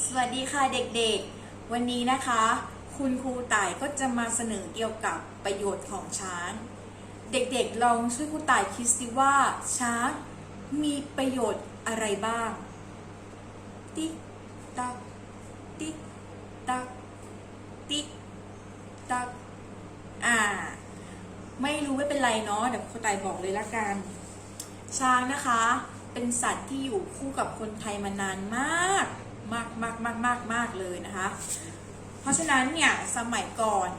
สวัสดีค่ะเด็กๆ วันนี้นะคะ คุณครูต่ายก็จะมาเสนอเกี่ยวกับประโยชน์ของช้าง เด็กๆลองช่วยครูต่ายคิดสิว่าช้างมีประโยชน์อะไรบ้าง ติ๊กตักติ๊กตักติ๊กตักอ่า ไม่รู้ไม่เป็นไรเนาะเดี๋ยวครูต่ายบอกเลยละกัน ช้างนะคะ เป็นสัตว์ที่อยู่คู่กับคนไทยมานานมาก มากมากมากมากมากเลยนะคะ เพราะฉะนั้นเนี่ยสมัยก่อน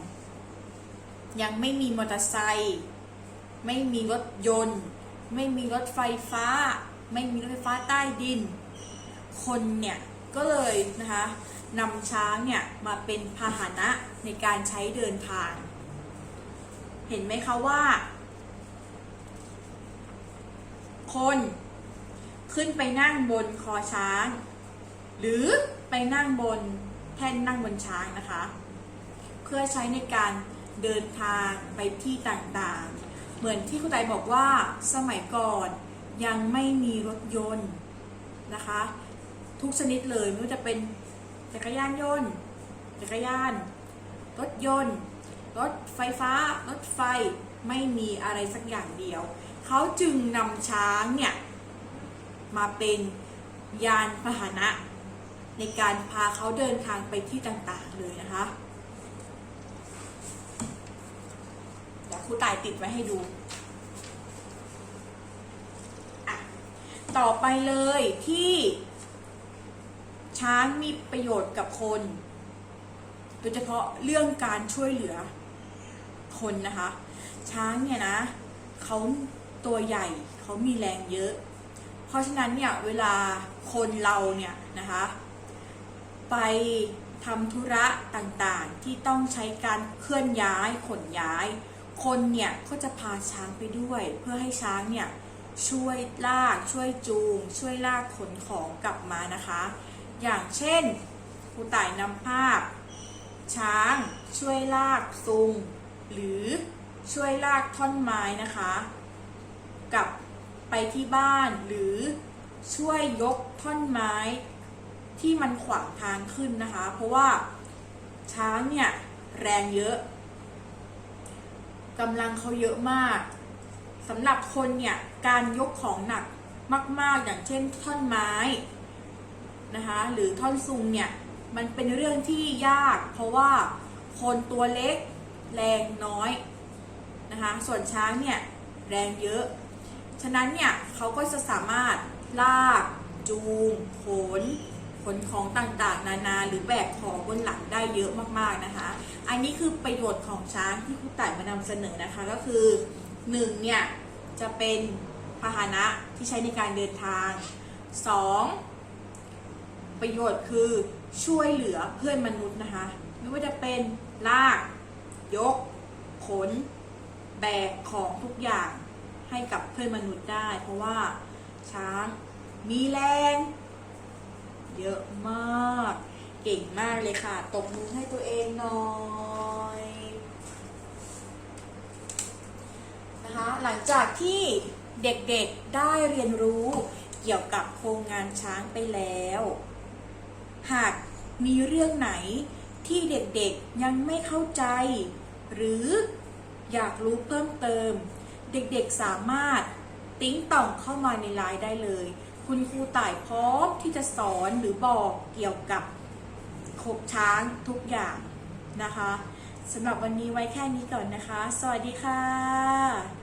ยังไม่มีมอเตอร์ไซค์ไม่มีรถยนต์ ไม่มีรถไฟฟ้า ไม่มีรถไฟฟ้าใต้ดิน คนเนี่ยก็เลยนะคะนำช้างเนี่ยมาเป็นพาหนะในการใช้เดินทาง เห็นไหมคะว่า คนขึ้นไปนั่งบนคอช้าง หรือไปนั่งบนแท่นนั่งบนช้างนะคะ เพื่อใช้ในการเดินทางไปที่ต่างๆ เหมือนที่คุณไตบอกว่าสมัยก่อนยังไม่มีรถยนต์นะคะ ทุกชนิดเลยไม่ว่าจะเป็นจักรยานยนต์ จักรยาน รถยนต์ รถไฟฟ้า รถไฟไม่มีอะไรสักอย่างเดียว เขาจึงนำช้างเนี่ย มาเป็นยานพาหนะ ในการพาเขาเดินทางไปที่ต่างๆเลยนะคะเดี๋ยวครูตายติดไว้ให้ดูอะต่อไปเลยที่ช้างมีประโยชน์กับคน โดยเฉพาะเรื่องการช่วยเหลือคนนะคะ ช้างเนี่ยนะเขาตัวใหญ่เขามีแรงเยอะ เพราะฉะนั้นเนี่ยเวลาคนเราเนี่ยนะคะ ไปทำธุระต่างๆ ที่ต้องใช้การเคลื่อนย้ายขนย้าย คนเนี่ยก็จะพาช้างไปด้วย เพื่อให้ช้างเนี่ยช่วยลากช่วยจูง ช่วยลากขนของกลับมานะคะ อย่างเช่นครูต่ายนำภาพ ช้างช่วยลากซุง หรือช่วยลากท่อนไม้นะคะ กลับไปที่บ้านหรือช่วยยกท่อนไม้ ที่มันขวางทางขึ้นนะคะ เพราะว่าช้างเนี่ยแรงเยอะกำลังเขาเยอะมากสำหรับคนเนี่ยการยกของหนักมาก ๆ อย่างเช่นท่อนไม้นะคะหรือท่อนซุงเนี่ยมันเป็นเรื่องที่ยาก เพราะว่าคนตัวเล็กแรงน้อยนะคะส่วนช้างเนี่ยแรงเยอะ ฉะนั้นเนี่ยเขาก็จะสามารถลากจูงขนข นของต่างๆ นานาหรือแบกของบนหลังได้เยอะมากๆนะคะ อันนี้คือประโยชน์ของช้างที่ครูต่ายมานำเสนอนะคะก็คือหนึ่งเนี่ยจะเป็นพาหนะที่ใช้ในการเดินทางสองประโยชน์คือช่วยเหลือเพื่อนมนุษย์นะคะ ไม่ว่าจะเป็นลาก ยก ขน แบกของทุกอย่างให้กับเพื่อนมนุษย์ได้ เพราะว่าช้างมีแรง เยอะมาก เก่งมากเลยค่ะ ตบมือให้ตัวเองหน่อยนะคะ หลังจากที่เด็กๆได้เรียนรู้เกี่ยวกับโครงงานช้างไปแล้ว หากมีเรื่องไหนที่เด็กๆยังไม่เข้าใจ หรืออยากรู้เพิ่มเติม เด็กๆสามารถติ้งต่องเข้ามาในไลน์ได้เลย คุณครูต่ายพร้อมที่จะสอนหรือบอกเกี่ยวกับขบช้างทุกอย่างนะคะสำหรับวันนี้ไว้แค่นี้ก่อนนะคะ สวัสดีค่ะ